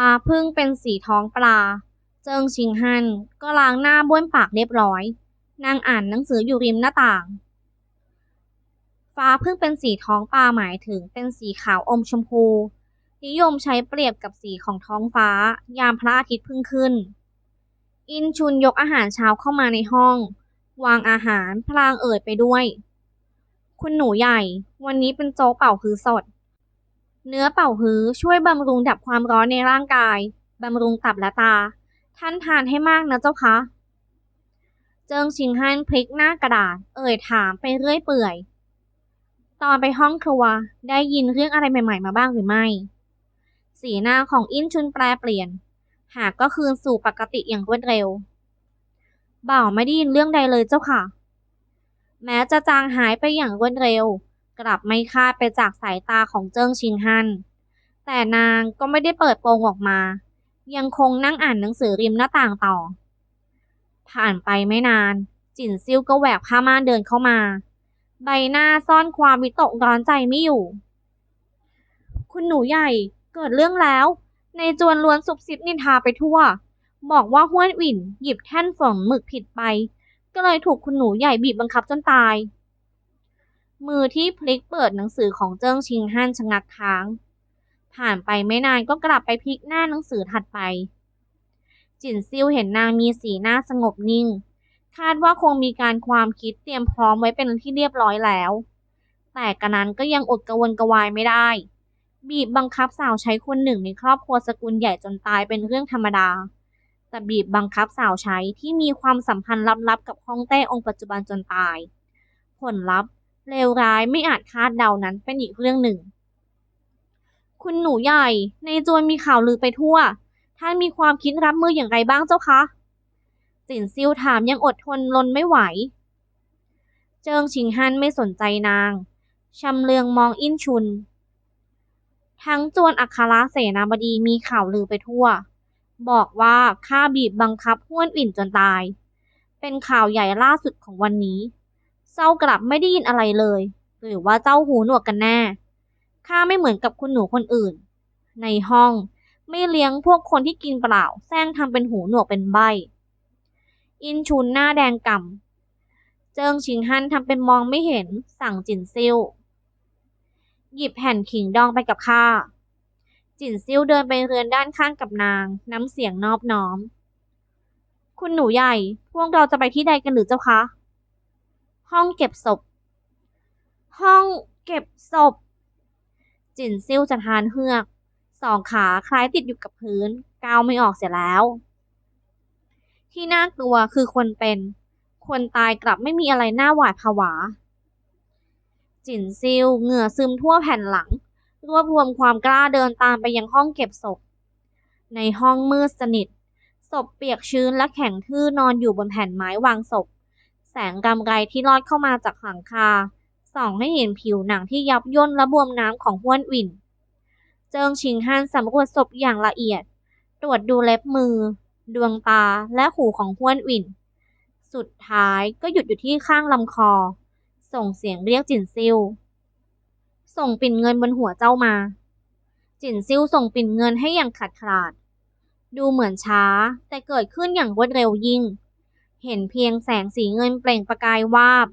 ฟ้าพึ่งเป็นสีท้องปลา เจิงชิงฮันก็ล้างหน้าบ้วนปากเรียบร้อยนั่งอ่านหนังสืออยู่ริมหน้าต่าง ฟ้าพึ่งเป็นสีท้องปลาหมายถึงเป็นสีขาวอมชมพู นิยมใช้เปรียบกับสีของท้องฟ้า ยามพระอาทิตย์พึ่งขึ้น อินชุนยกอาหารเช้าเข้ามาในห้อง วางอาหารพลางเอ่ยไปด้วย คุณหนูใหญ่ วันนี้เป็นโจ๊กเป่าฮื้อสด เนื้อเป่าฮื้อช่วยบำรุงดับความร้อนในร่างกาย บำรุงตับและตา ท่านทานให้มากนะเจ้าคะ เจิงชิงฮั่นพลิกหน้ากระดาษ เอ่ยถามไปเรื่อยเปื่อย ตอนไปห้องครัวได้ยินเรื่องอะไรใหม่ ๆ มาบ้างหรือไม่ สีหน้าของอินชุนแปรเปลี่ยน หากก็คืนสู่ปกติอย่างรวดเร็ว บ่าวไม่ได้ยินเรื่องใดเลยเจ้าค่ะ แม้จะจางหายไปอย่างรวดเร็ว กลับไม่คาดไปจากสายตาของเจิ้งชิงฮันแต่นางก็ไม่ได้เปิดโปงออกมา ยังคงนั่งอ่านหนังสือริมหน้าต่างต่อ ผ่านไปไม่นาน จินซิ่วก็แหวกผ้าม่านเดินเข้ามา ใบหน้าซ่อนความวิตกร้อนใจไม่อยู่ คุณหนูใหญ่เกิดเรื่องแล้ว ในจวนล้วนซุบซิบนินทาไปทั่ว บอกว่าห้วนหวินหยิบแท่นฝงหมึกผิดไป ก็เลยถูกคุณหนูใหญ่บีบบังคับจนตาย มือที่พลิกเปิดหนังสือของเจิ้งชิงฮั่นชะงักค้าง ผ่านไปไม่นานก็กลับไปพลิกหน้าหนังสือถัดไป จินซิ่วเห็นนางมีสีหน้าสงบนิ่ง คาดว่าคงมีการความคิดเตรียมพร้อมไว้เป็นที่เรียบร้อยแล้ว แต่กระนั้นก็ยังอดกระวนกระวายไม่ได้ บีบบังคับสาวใช้คนหนึ่งในครอบครัวสกุลใหญ่จนตายเป็นเรื่องธรรมดา แต่บีบบังคับสาวใช้ที่มีความสัมพันธ์ลับๆกับฮ่องเต้องค์ปัจจุบันจนตาย ผลลัพธ์ เลวร้ายไม่อาจคาดเดานั้นเป็นอีกเรื่องหนึ่ง คุณหนูใหญ่ ในจวนมีข่าวลือไปทั่ว ท่านมีความคิดรับมืออย่างไรบ้างเจ้าคะจินซิ่วถามยังอดทนลนไม่ไหว เจิงชิงฮันไม่สนใจนางชำเลืองมองอินชุน ทั้งจวนอัครเสนาบดีมีข่าวลือไปทั่ว บอกว่าข้าบีบบังคับห้วนอิ่นจนตาย เป็นข่าวใหญ่ล่าสุดของวันนี้ เจ้ากลับไม่ได้ยินอะไรเลย หรือว่าเจ้าหูหนวกกันแน่ ข้าไม่เหมือนกับคุณหนูคนอื่น ในห้องไม่เลี้ยงพวกคนที่กินเปล่าแซงทำเป็นหูหนวกเป็นใบ อินชุนหน้าแดงก่ำ เจิงชิงฮันทำเป็นมองไม่เห็นสั่งจินซิ่วหยิบแผ่นขิงดองไปกับข้า จินซิ่วเดินไปเรือนด้านข้างกับนาง น้ำเสียงนอบน้อม คุณหนูใหญ่ พวกเราจะไปที่ใดกันหรือเจ้าคะ ห้องเก็บศพ ห้องเก็บศพ จินซิ่วจะทานเฮือก สองขาคล้ายติดอยู่กับพื้นก้าวไม่ออกเสียแล้ว ที่น่ากลัวคือคนเป็น คนตายกลับไม่มีอะไรน่าหวาดผวา จินซิ่วเหงื่อซึมทั่วแผ่นหลัง รวบรวมความกล้าเดินตามไปยังห้องเก็บศพ ในห้องมืดสนิทศพเปียกชื้นและแข็งทื่อนอนอยู่บนแผ่นไม้วางศพ งกำไรที่ลอดเข้ามาจากหลังคาส่องให้เห็นผิวหนังที่ยับย่นและบวมน้ำของห้วนหวินเจิงชิงฮันสำรวจศพอย่างละเอียด ตรวจดูเล็บมือ ดวงตาและหูของห้วนหวินสุดท้ายก็หยุดอยู่ที่ข้างลำคอ ส่งเสียงเรียกจินซิ่วส่งปิ่นเงินบนหัวเจ้ามา จินซิ่วส่งปิ่นเงินให้อย่างขาดขาด ดูเหมือนช้าแต่เกิดขึ้นอย่างรวดเร็วยิ่ง เห็นเพียงแสงสีเงินเปล่งประกายวาบ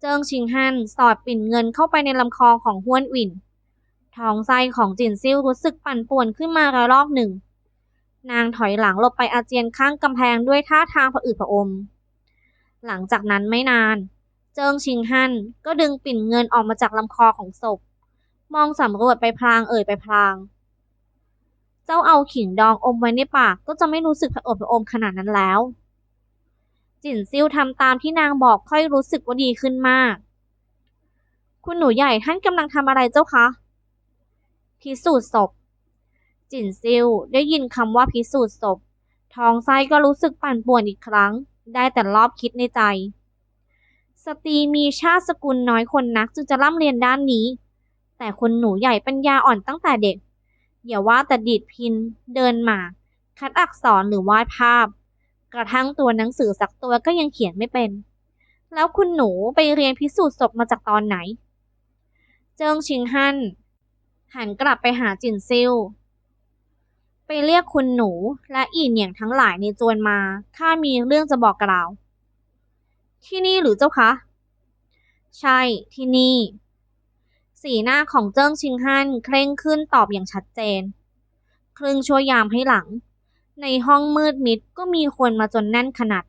เจิงชิงฮันสอดปิ่นเงินเข้าไปในลำคอของห้วนหวินท้องไส้ของจินซิ่วรู้สึกปั่นป่วนขึ้นมาระลอกหนึ่ง นางถอยหลังหลบไปอาเจียนข้างกำแพงด้วยท่าทางผะอืดผะอม หลังจากนั้นไม่นาน เจิงชิงฮันก็ดึงปิ่นเงินออกมาจากลำคอของศพ มองสำรวจไปพลางเอ่ยไปพลาง เจ้าเอาขิงดองอมไว้ในปากก็จะไม่รู้สึกผะอดผะอมขนาดนั้นแล้ว จินซิ่วทำตามที่นางบอกค่อยรู้สึกว่าดีขึ้นมาก คุณหนูใหญ่ท่านกำลังทำอะไรเจ้าคะพิสูจน์ศพ จินซิวได้ยินคำว่าพิสูจน์ศพท้องไส้ก็รู้สึกปั่นป่วนอีกครั้ง ได้แต่รอบคิดในใจ สตรีมีชาติสกุลน้อยคนนักจึงจะร่ำเรียนด้านนี้ แต่คนหนูใหญ่ปัญญาอ่อนตั้งแต่เด็กอย่าว่าแต่ดีดพิน เดินหมาก คัดอักษรหรือวาดภาพ กระทั่งตัวหนังสือสักตัวก็ยังเขียนไม่เป็น แล้วคุณหนูไปเรียนพิสูจน์ศพมาจากตอนไหน เจิงชิงฮั่นหันกลับไปหาจินซิ่วไปเรียกคุณหนูและอีเหนียงทั้งหลายในจวนมา ข้ามีเรื่องจะบอกกล่าว ที่นี่หรือเจ้าคะ ใช่ ที่นี่ สีหน้าของเจิ้งชิงฮั่นเคร่งขึ้นตอบอย่างชัดเจน ครึ่งชั่วยามให้หลัง ในห้องมืดมิดก็มีคนมาจนแน่นขนาด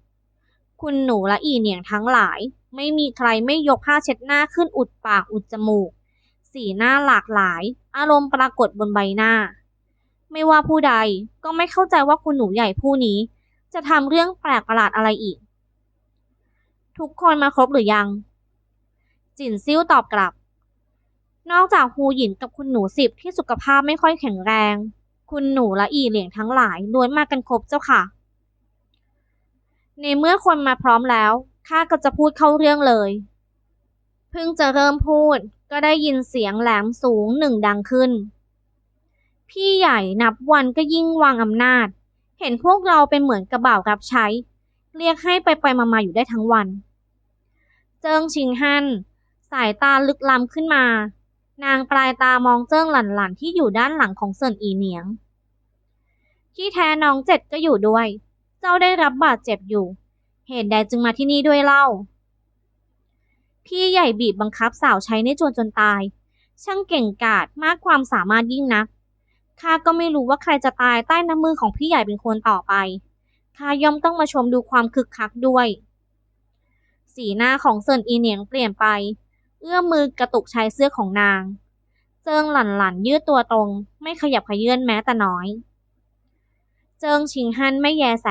คุณหนูและอีเหนียงทั้งหลาย ไม่มีใครไม่ยกผ้าเช็ดหน้าขึ้นอุดปากอุดจมูก สีหน้าหลากหลาย อารมณ์ปรากฏบนใบหน้า ไม่ว่าผู้ใดก็ไม่เข้าใจว่าคุณหนูใหญ่ผู้นี้ จะทำเรื่องแปลกประหลาดอะไรอีก ทุกคนมาครบหรือยัง จินซิ่วตอบกลับ นอกจากฮูหยินกับคุณหนูสิบที่สุขภาพไม่ค่อยแข็งแรง คุณหนูและอีเหลียงทั้งหลายล้วนมากันครบเจ้าค่ะ ในเมื่อคนมาพร้อมแล้วข้าก็จะพูดเข้าเรื่องเลย เพิ่งจะเริ่มพูดก็ได้ยินเสียงแหลมสูงหนึ่งดังขึ้น พี่ใหญ่นับวันก็ยิ่งวางอำนาจ เห็นพวกเราเป็นเหมือนกระบ่าวรับใช้ เรียกให้ไปไปมามาอยู่ได้ทั้งวัน เจิงชิงฮั่นสายตาลึกล้ำขึ้นมา นางปลายตามองเจิ้งหลันๆที่อยู่ด้านหลังของเซินอีเหนียง ที่แท้น้องเจ็ดก็อยู่ด้วย เจ้าได้รับบาดเจ็บอยู่ เหตุใดจึงมาที่นี่ด้วยเล่า พี่ใหญ่บีบบังคับสาวใช้ในจวนจนตาย ช่างเก่งกาจมากความสามารถยิ่งนักข้าก็ไม่รู้ว่าใครจะตายใต้น้ำมือของพี่ใหญ่เป็นคนต่อไปข้าย่อมต้องมาชมดูความคึกคักด้วย สีหน้าของเซินอีเหนียงเปลี่ยนไป เอื้อมมือกระตุกชายเสื้อของนาง เจิงหลั่นหลันยืดตัวตรง ไม่ขยับขยื่นแม้แต่น้อย เจิงชิงฮันไม่แยแส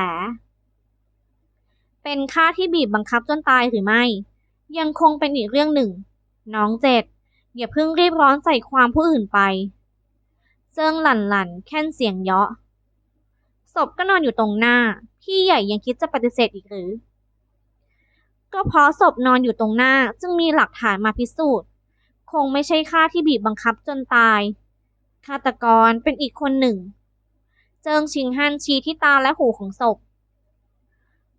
เป็นข้าที่บีบบังคับจนตายหรือไม่ ยังคงเป็นอีกเรื่องหนึ่ง น้องเจ็ดอย่าเพิ่งรีบร้อนใส่ความผู้อื่นไป เจิงหลั่นหลันแค่นเสียงเยาะศพก็นอนอยู่ตรงหน้า พี่ใหญ่ยังคิดจะปฏิเสธอีกหรือ ก็เพราะศพนอนอยู่ตรงหน้าจึงมีหลักฐานมาพิสูจน์ คงไม่ใช่ข้าที่บีบบังคับจนตาย ฆาตกรเป็นอีกคนหนึ่ง เจิงชิงฮันชี้ที่ตาและหูของศพ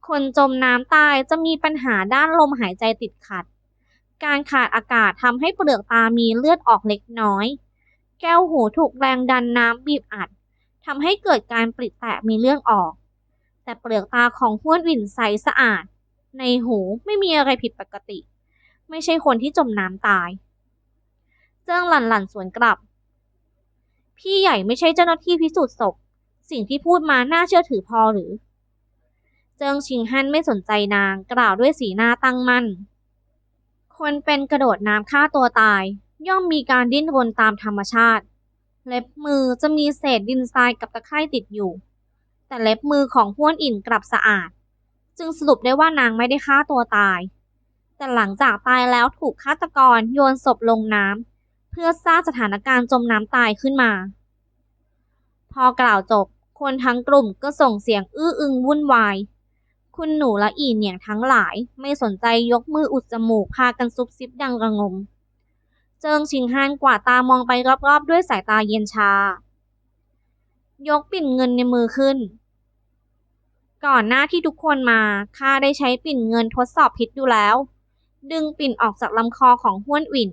คนจมน้ำตายจะมีปัญหาด้านลมหายใจติดขัด การขาดอากาศทำให้เปลือกตามีเลือดออกเล็กน้อย แก้วหูถูกแรงดันน้ำบีบอัดทำให้เกิดการปริแตกมีเรื่องออก แต่เปลือกตาของห้วนหวินใสสะอาด ในหูไม่มีอะไรผิดปกติ ไม่ใช่คนที่จมน้ำตาย เจิ้งหลั่นหลั่นสวนกลับ พี่ใหญ่ไม่ใช่เจ้าหน้าที่พิสูจน์ศพ สิ่งที่พูดมาน่าเชื่อถือพอหรือ เจิงชิงฮั่นไม่สนใจนางกล่าวด้วยสีหน้าตั้งมั่น คนเป็นกระโดดน้ำฆ่าตัวตาย ย่อมมีการดิ้นรนตามธรรมชาติ เล็บมือจะมีเศษดินทรายกับตะไคร่ติดอยู่ แต่เล็บมือของห้วนอินกลับสะอาด จึงสรุปได้ว่านางไม่ได้ฆ่าตัวตาย แต่หลังจากตายแล้วถูกฆาตกรโยนศพลงน้ำเพื่อสร้างสถานการณ์จมน้ำตายขึ้นมา พอกล่าวจบ คนทั้งกลุ่มก็ส่งเสียงอื้ออึงวุ่นวาย คุณหนูและอีเหนียงทั้งหลายไม่สนใจยกมืออุดจมูกพากันซุบซิบดังระงม เจิงชิงฮันกวาดตามองไปรอบๆ ด้วยสายตาเย็นชายกปิ่นเงินในมือขึ้น ก่อนหน้าที่ทุกคนมา ข้าได้ใช้ปิ่นเงินทดสอบพิษดูแล้ว ดึงปิ่นออกจากลำคอของห้วนหวิน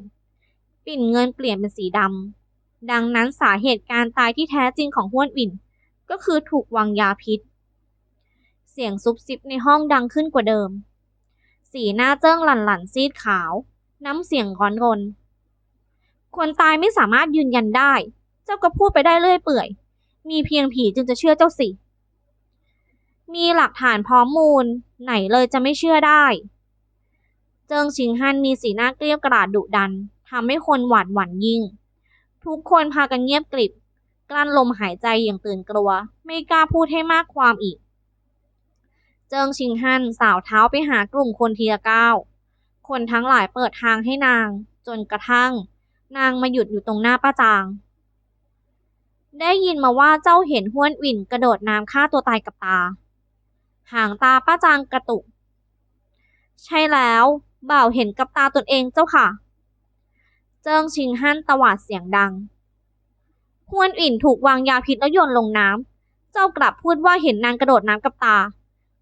ปิ่นเงินเปลี่ยนเป็นสีดำ ดังนั้นสาเหตุการตายที่แท้จริงของห้วนหวินก็คือถูกวางยาพิษ เสียงซุบซิบในห้องดังขึ้นกว่าเดิม สีหน้าเจิ้งหลั่นหลั่นซีดขาว น้ำเสียงร้อนรน คนตายไม่สามารถยืนยันได้ เจ้าก็พูดไปได้เรื่อยเปื่อย มีเพียงผีจึงจะเชื่อเจ้าสิ มีหลักฐานพร้อมมูล ไหนเลยจะไม่เชื่อได้ เจิงชิงฮันมีสีหน้าเกลี้ยวกราดดุดันทำให้คนหวาดหวั่นยิ่ง ทุกคนพากันเงียบกริบ กลั้นลมหายใจอย่างตื่นกลัว ไม่กล้าพูดให้มากความอีก เจิงชิงฮันสาวเท้าไปหากลุ่มคนทีละก้าวคนทั้งหลายเปิดทางให้นาง จนกระทั่ง นางมาหยุดอยู่ตรงหน้าป้าจาง ได้ยินมาว่าเจ้าเห็นห้วนหวินกระโดดน้ำฆ่าตัวตายกับตา หางตาป้าจางกระตุก ใช่แล้ว บ่าวเห็นกับตาตนเองเจ้าค่ะ เจิงชิงฮั่นตวาดเสียงดังห้วนอิ่นถูกวางยาพิษแล้วโยนลงน้ำ เจ้ากลับพูดว่าเห็นนางกระโดดน้ำกับตา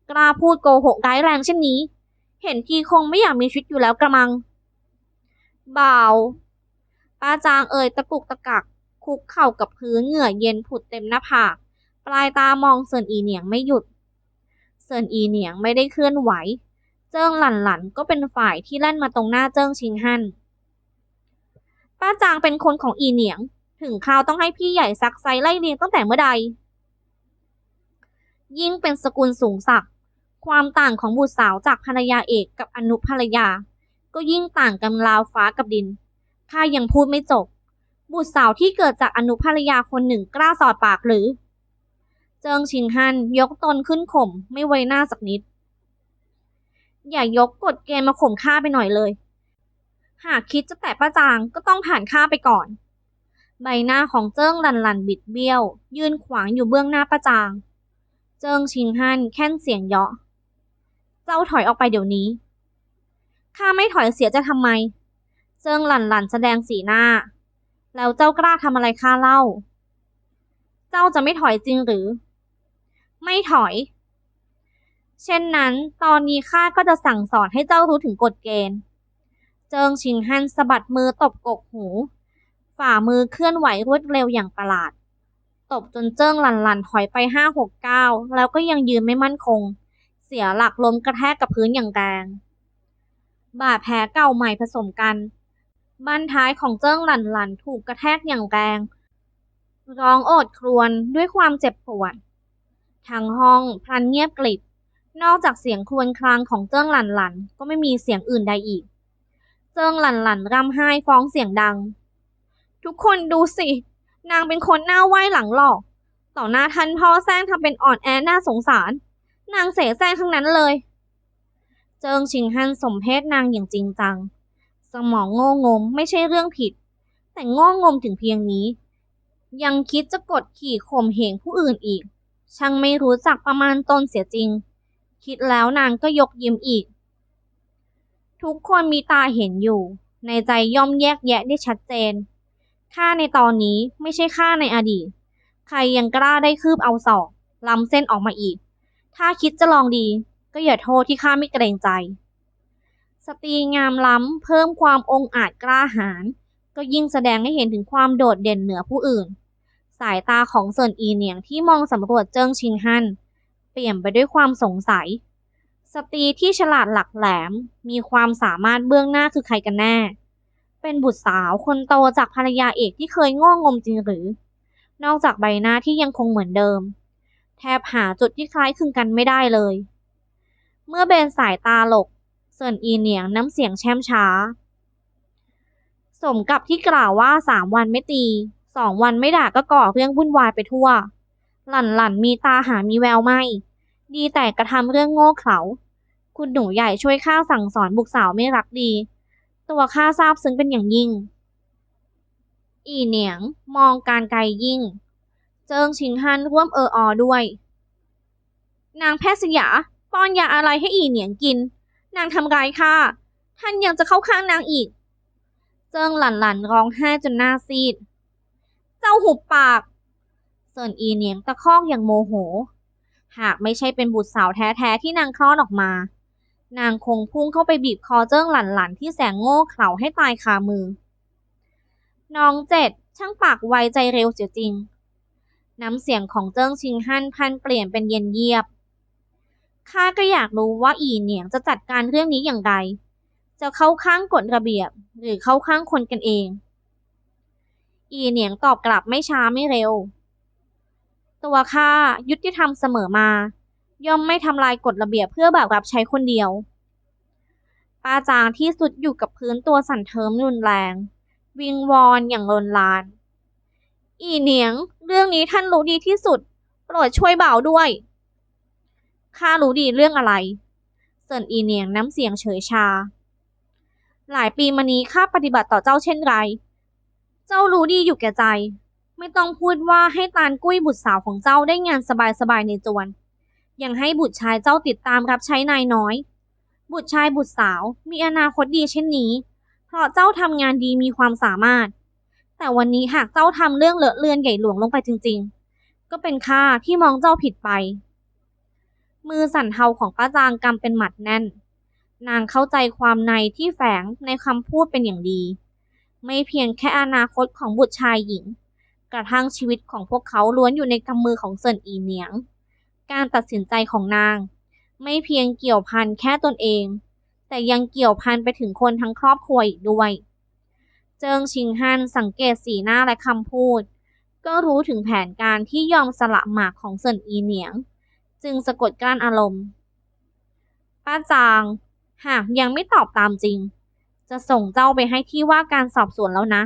กล้าพูดโกหกร้ายแรงเช่นนี้ เห็นทีคงไม่อยากมีชีวิตอยู่แล้วกระมัง บ่าวป้าจางเอ่ยตะกุกตะกัก คุกเข่ากับพื้นเหงื่อเย็นผุดเต็มหน้าผาก ปลายตามองเซินอีเหนียงไม่หยุด ซินอีเหนียงไม่ได้เคลื่อนไหว เจิ้งหลันหลันก็เป็นฝ่ายที่แล่นมาตรงหน้าเจิ้งชิงฮั่น ป้าจางเป็นคนของอีเหนียง ถึงคราวต้องให้พี่ใหญ่ซักไซไล่เลียงตั้งแต่เมื่อใด ยิ่งเป็นสกุลสูงศักดิ์ความต่างของบุตรสาวจากภรรยาเอกกับอนุภรรยา ก็ยิ่งต่างกันราวฟ้ากับดิน ข้ายังพูดไม่จบ บุตรสาวที่เกิดจากอนุภรรยาคนหนึ่งกล้าสอดปากหรือ เจิงชิงฮันยกตนขึ้นข่มไม่ไว้หน้าสักนิด อย่ายกกฎเกณฑ์มาข่มข้าไปหน่อยเลย หากคิดจะแตะป้าจางก็ต้องผ่านข้าไปก่อน ใบหน้าของเจิ้งหลันหลันบิดเบี้ยว ยืนขวางอยู่เบื้องหน้าป้าจาง เจิงชิงฮันแค่นเสียงเยาะ เจ้าถอยออกไปเดี๋ยวนี้ ข้าไม่ถอยเสียจะทำไม เจิงหลันหลันแสดงสีหน้า แล้วเจ้ากล้าทำอะไรข้าเล่าเจ้าจะไม่ถอยจริงหรือ ไม่ถอย เช่นนั้นตอนนี้ข้าก็จะสั่งสอนให้เจ้ารู้ถึงกฎเกณฑ์ เจิงชิงฮันสะบัดมือตบกกหู ฝ่ามือเคลื่อนไหวรวดเร็วอย่างประหลาด ตบจนเจิ้งหลันหลันถอยไปห้าหกเก้าแล้วก็ยังยืนไม่มั่นคง เสียหลักล้มกระแทกกับพื้นอย่างแรงบาดแผลเก่าใหม่ผสมกันบั้นท้ายของเจิ้งหลันหลันถูกกระแทกอย่างแรง ร้องโอดครวญด้วยความเจ็บปวด ทั้งห้องพลันเงียบกริบ นอกจากเสียงครวญครางของเจิ้งหลันหลันก็ไม่มีเสียงอื่นใดอีก เจิ้งหลันหลันร่ำไห้ฟ้องเสียงดัง ทุกคนดูสิ นางเป็นคนหน้าไหว้หลังหลอก ต่อหน้าท่านพ่อแซงทำเป็นอ่อนแอน่าสงสาร นางเสแสร้งทั้งนั้นเลย เจิงชิงฮันสมเพศนางอย่างจริงจัง สมองโง่งมไม่ใช่เรื่องผิด แต่โง่งมถึงเพียงนี้ ยังคิดจะกดขี่ข่มเหงผู้อื่นอีก ช่างไม่รู้จักประมาณตนเสียจริง คิดแล้วนางก็ยกยิ้มอีก ทุกคนมีตาเห็นอยู่ ในใจย่อมแยกแยะได้ชัดเจนข้าในตอนนี้ไม่ใช่ข้าในอดีต ใครยังกล้าได้คืบเอาศอกล้ำเส้นออกมาอีก ถ้าคิดจะลองดี ก็อย่าโทษที่ข้าไม่เกรงใจ สตรีงามล้ำเพิ่มความองอาจกล้าหาญก็ยิ่งแสดงให้เห็นถึงความโดดเด่นเหนือผู้อื่น สายตาของเซินอีเหนียงที่มองสำรวจเจิ้งชิงฮั่นเปลี่ยนไปด้วยความสงสัย สตรีที่ฉลาดหลักแหลมมีความสามารถเบื้องหน้าคือใครกันแน่ เป็นบุตรสาวคนโตจากภรรยาเอกที่เคยง่องมจริงหรือ นอกจากใบหน้าที่ยังคงเหมือนเดิม แทบหาจุดที่คล้ายคลึงกันไม่ได้เลย เมื่อเบนสายตาหลกเซินอีเหนียงน้ำเสียงแช่มช้า สมกับที่กล่าวว่าสามวันไม่ตี สองวันไม่ด่าก็ก่อเรื่องวุ่นวายไปทั่ว หลั่นหลั่นมีตาหามีแววไม่ ดีแต่กระทำเรื่องโง่เขลาคุณหนูใหญ่ช่วยข้าสั่งสอนบุกสาวไม่รักดี ตัวข้าทราบซึ้งเป็นอย่างยิ่ง อีเหนียงมองการไกลยิ่ง เจิงชิงฮันร่วมเอออด้วย นางแพทย์สยาป้อนยาอะไรให้อีเหนียงกิน นางทำร้ายข้าท่านยังจะเข้าข้างนางอีก เจิงหลั่นหลั่นร้องไห้จนหน้าซีด เจ้าหุบปากเซินอีเหนียงตะคอกอย่างโมโห หากไม่ใช่เป็นบุตรสาวแท้ๆที่นางคลอดออกมา นางคงพุ่งเข้าไปบีบคอเจิ้งหลันหลันที่แสงโง่เขลาให้ตายคามือ น้องเจ็ดช่างปากไวใจเร็วเสียจริง น้ำเสียงของเจิ้งชิงฮั่นพันเปลี่ยนเป็นเย็นเยียบข้าก็อยากรู้ว่าอีเหนียงจะจัดการเรื่องนี้อย่างไร จะเข้าข้างกฎระเบียบ หรือเข้าข้างคนกันเอง อีเหนียงตอบกลับไม่ช้าไม่เร็ว ตัวข้ายุติธรรมเสมอมา ย่อมไม่ทำลายกฎระเบียบเพื่อแบบรับใช้คนเดียว ป้าจางที่สุดอยู่กับพื้นตัวสั่นเทิมรุนแรง วิงวอนอย่างลนลาน อีเหนียง เรื่องนี้ท่านรู้ดีที่สุด โปรดช่วยบ่าวด้วยข้ารู้ดีเรื่องอะไรเซินอีเหนียงน้ำเสียงเฉยชา หลายปีมานี้ข้าปฏิบัติต่อเจ้าเช่นไร เจ้ารู้ดีอยู่แก่ใจ ไม่ต้องพูดว่าให้ตาลกุ้ยบุตรสาวของเจ้าได้งานสบายๆในจวน ยังให้บุตรชายเจ้าติดตามรับใช้นายน้อย บุตรชายบุตรสาวมีอนาคตดีเช่นนี้ เพราะเจ้าทำงานดีมีความสามารถ แต่วันนี้หากเจ้าทำเรื่องเลอะเลือนใหญ่หลวงลงไปจริง ๆ ก็เป็นข้าที่มองเจ้าผิดไป มือสั่นเทาของป้าจางกำเป็นหมัดแน่น นางเข้าใจความในที่แฝงในคำพูดเป็นอย่างดี ไม่เพียงแค่อนาคตของบุตรชายหญิง กระทั่งชีวิตของพวกเขาล้วนอยู่ในกำมือของเซินอีเหนียง การตัดสินใจของนาง ไม่เพียงเกี่ยวพันแค่ตนเอง แต่ยังเกี่ยวพันไปถึงคนทั้งครอบครัวอีกด้วย เจิงชิงฮันสังเกตสีหน้าและคำพูด ก็รู้ถึงแผนการที่ยอมสละหมากของเซินอีเหนียง จึงสะกดกลั้นอารมณ์ ป้าจาง หากยังไม่ตอบตามจริง จะส่งเจ้าไปให้ที่ว่าการสอบสวนแล้วนะ